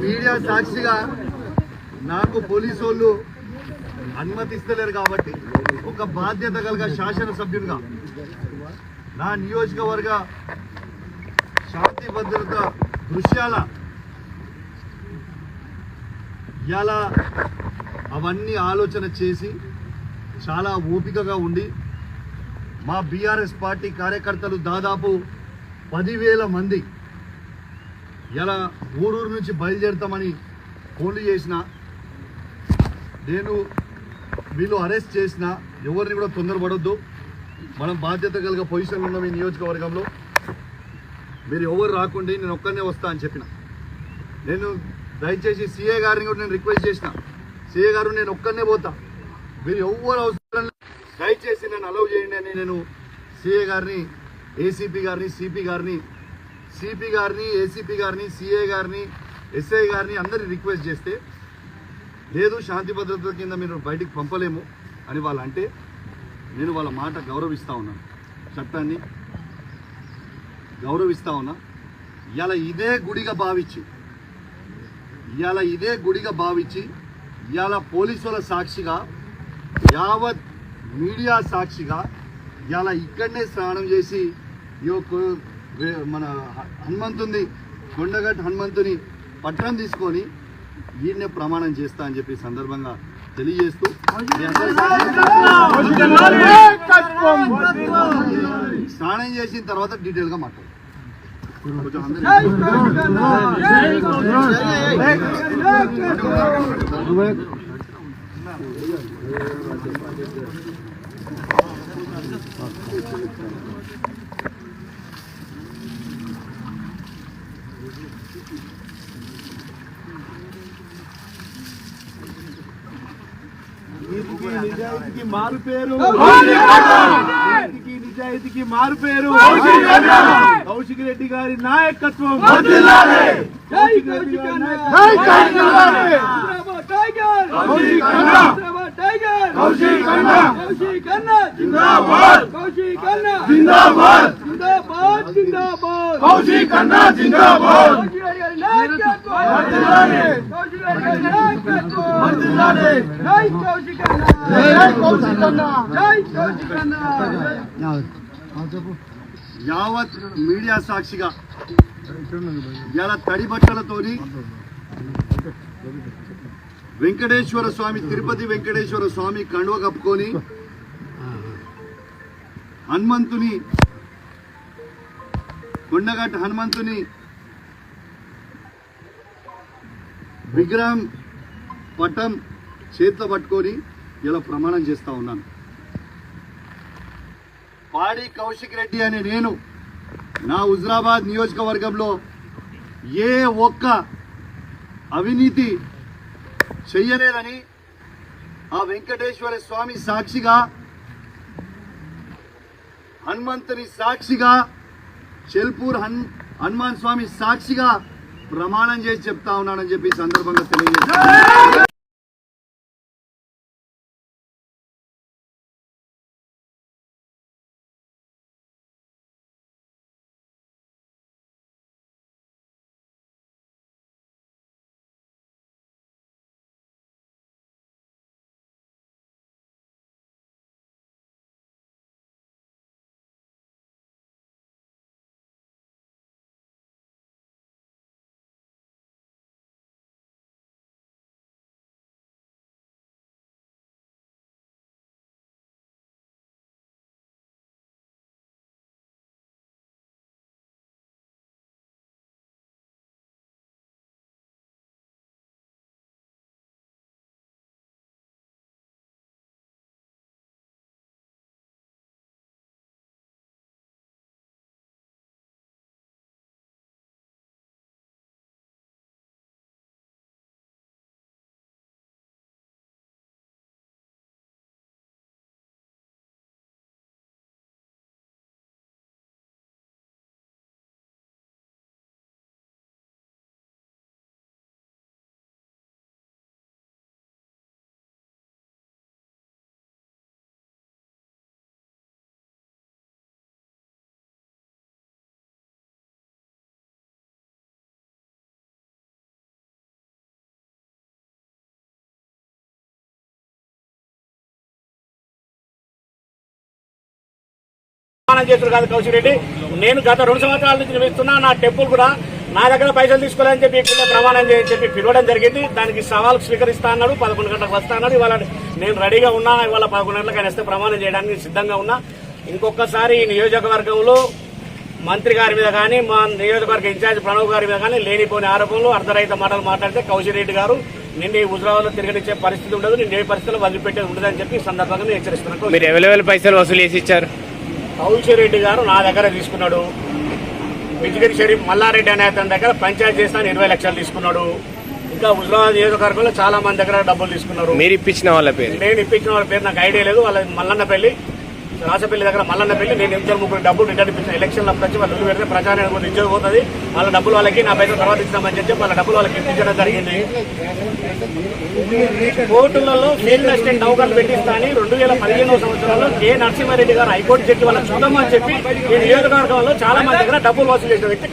Media సాక్షిగా నాకు police వాళ్ళు అనుమతిస్తలేరు కాబట్టి ఒక బాధ్యత కలిగ శాసనసభ్యునిగా నా నియోజకవర్గ శాంతి భద్రత దృశ్యాల ఇలా అవన్నీ ఆలోచన చేసి చాలా ఓపికగా ఉండి మా బీఆర్ఎస్ పార్టీ కార్యకర్తలు దాదాపు పదివేల మంది. ఇలా ఊరూరు నుంచి బయలుదేరుతామని ఫోన్లు చేసిన నేను వీళ్ళు అరెస్ట్ చేసిన ఎవరిని కూడా తొందరపడొద్దు. మనం బాధ్యత కలిగ పొజిషన్లో ఉన్నాం ఈ నియోజకవర్గంలో. మీరు ఎవరు రాకుండా నేను ఒక్కనే వస్తా అని చెప్పిన. నేను దయచేసి సీఏ గారిని కూడా నేను రిక్వెస్ట్ చేసిన. సీఏ గారు నేను ఒక్కనే పోతా. మీరు ఎవరు అవసరం దయచేసి నేను అలౌ చేయండి అని నేను సీఏ గారిని ఏసీపీ గారిని సిపి గారిని సిపి గారిని ఏసీపీ గారిని సిఏ గారిని ఎస్ఐ గారిని అందరిని రిక్వెస్ట్ చేస్తే లేదు శాంతి భద్రతల కింద మీరు బయటికి పంపలేము అని వాళ్ళు అంటే నేను వాళ్ళ మాట గౌరవిస్తూ ఉన్నాను చట్టాన్ని గౌరవిస్తూ ఉన్నా. ఇవాళ ఇదే గుడిగా భావించి ఇవాళ ఇదే గుడిగా భావించి ఇవాళ పోలీసుల సాక్షిగా యావత్ మీడియా సాక్షిగా ఇలా ఇక్కడనే స్నానం చేసి ఈ యొక్క మన హనుమంతుని కొండగట్టు హనుమంతుని పట్టణం తీసుకొని ఈయన్నే ప్రమాణం చేస్తా అని చెప్పి సందర్భంగా తెలియజేస్తూ స్నానం చేసిన తర్వాత డీటెయిల్గా మాట్లాడు కొంచెం నిజాయితీకి మారు పేరు నీతికి నిజాయితీకి మారు పేరు కౌశిక్ రెడ్డి గారి నాయకత్వం కౌశిక్ రెడ్డి గారి కౌశిక్ అన్న జిందాబాద్. యావత్ మీడియా సాక్షిగా ఇలా తడి బట్టలతోని వెంకటేశ్వర స్వామి తిరుపతి వెంకటేశ్వర స్వామి కండువ కప్పుకొని హనుమంతుని కొండగట్ట హనుమంతుని విగ్రహం పటం చేతిలో పట్టుకొని ఇలా ప్రమాణం చేస్తా ఉన్నాను. పాడి కౌశిక్ రెడ్డి అనే నేను నా హుజరాబాద్ నియోజకవర్గంలో ఏ ఒక్క అవినీతి చెయ్యలేదని ఆ వెంకటేశ్వర స్వామి సాక్షిగా హనుమంతుని సాక్షిగా చెల్పూర్ హన్ హనుమాన్ స్వామి సాక్షిగా ప్రమాణం చేసి చెప్తా ఉన్నానని చెప్పి సందర్భంగా తెలియజేస్తాను ప్రమాణం చేస్తున్నారు కాదు కౌశిరెడ్డి నేను గత రెండు సంవత్సరాల నుంచి నిర్మిస్తున్నా నా టెంపుల్ కూడా నా దగ్గర పైసలు తీసుకోవాలని చెప్పి ఇక్కడ ప్రమాణం చేయని చెప్పి పిలవడం జరిగింది. దానికి సవాల్ స్వీకరిస్తా అన్నాడు పదకొండు గంటలకు వస్తా అన్నాడు. ఇవాళ నేను రెడీగా ఉన్నా ఇవాళ పదకొండు గంటలకు ఆయన వస్తే ప్రమాణం చేయడానికి సిద్ధంగా ఉన్నా. ఇంకొకసారి ఈ నియోజకవర్గంలో మంత్రి గారి మీద కానీ మా నియోజకవర్గ ఇన్ఛార్జ్ ప్రణవ్ గారి మీద కానీ లేనిపోని ఆరోపణలు అర్ధరహిత మాటలు మాట్లాడితే కౌశిరెడ్డి గారు నిన్ను హుజరాబాద్లో తిరగనిచ్చే పరిస్థితి ఉండదు నిన్ను ఏ పరిస్థితుల్లో వదిలిపెట్టేది ఉండదని చెప్పి సందర్భంగా నేను హెచ్చరిస్తున్నాను మీరు అవైలబుల్ పైసలు వసూలు చేసి ఇచ్చారు. కౌశిరెడ్డి గారు నా దగ్గర తీసుకున్నాడు. బిజిగిరి షరీఫ్ మల్లారెడ్డి అనే అతని దగ్గర పంచాయతీ చేస్తాను ఇరవై లక్షలు తీసుకున్నాడు. ఇంకా హుజరాబాద్ నియోజకవర్గంలో చాలా మంది దగ్గర డబ్బులు తీసుకున్నారు. మీరు ఇప్పించిన వాళ్ళ పేరు? నేను ఇప్పించిన వాళ్ళ పేరు నాకు ఐడియా లేదు. వాళ్ళ మల్లన్నపల్లి రాసపల్లి దగ్గర మల్లన్న పెళ్ళి నేను ఇద్దరు ముగ్గురు డబ్బులు రిటర్న్ ఇప్పించిన ఎలక్షన్ అప్పుడు వచ్చి వాళ్ళు వదిలి పెడితే ప్రచారం కూడా ఇచ్చేది పోతుంది వాళ్ళ డబ్బులు వాళ్ళకి నా పైసలు తర్వాత ఇస్తామని చెప్పి వాళ్ళ డబ్బులు వాళ్ళకి ఇప్పించడం జరిగింది. కోర్టులలో ఫీల్డ్ అసిస్టెంట్ నౌకర్లు పెట్టిస్తానని రెండు వేల పదిహేనవ సంవత్సరంలో కె. నరసింహారెడ్డి గారు హైకోర్టు జడ్జి వాళ్ళకి చూద్దామని చెప్పి ఈ నియోజకవర్గంలో చాలా మంది దగ్గర డబ్బులు వసూలు చేసిన వ్యక్తి.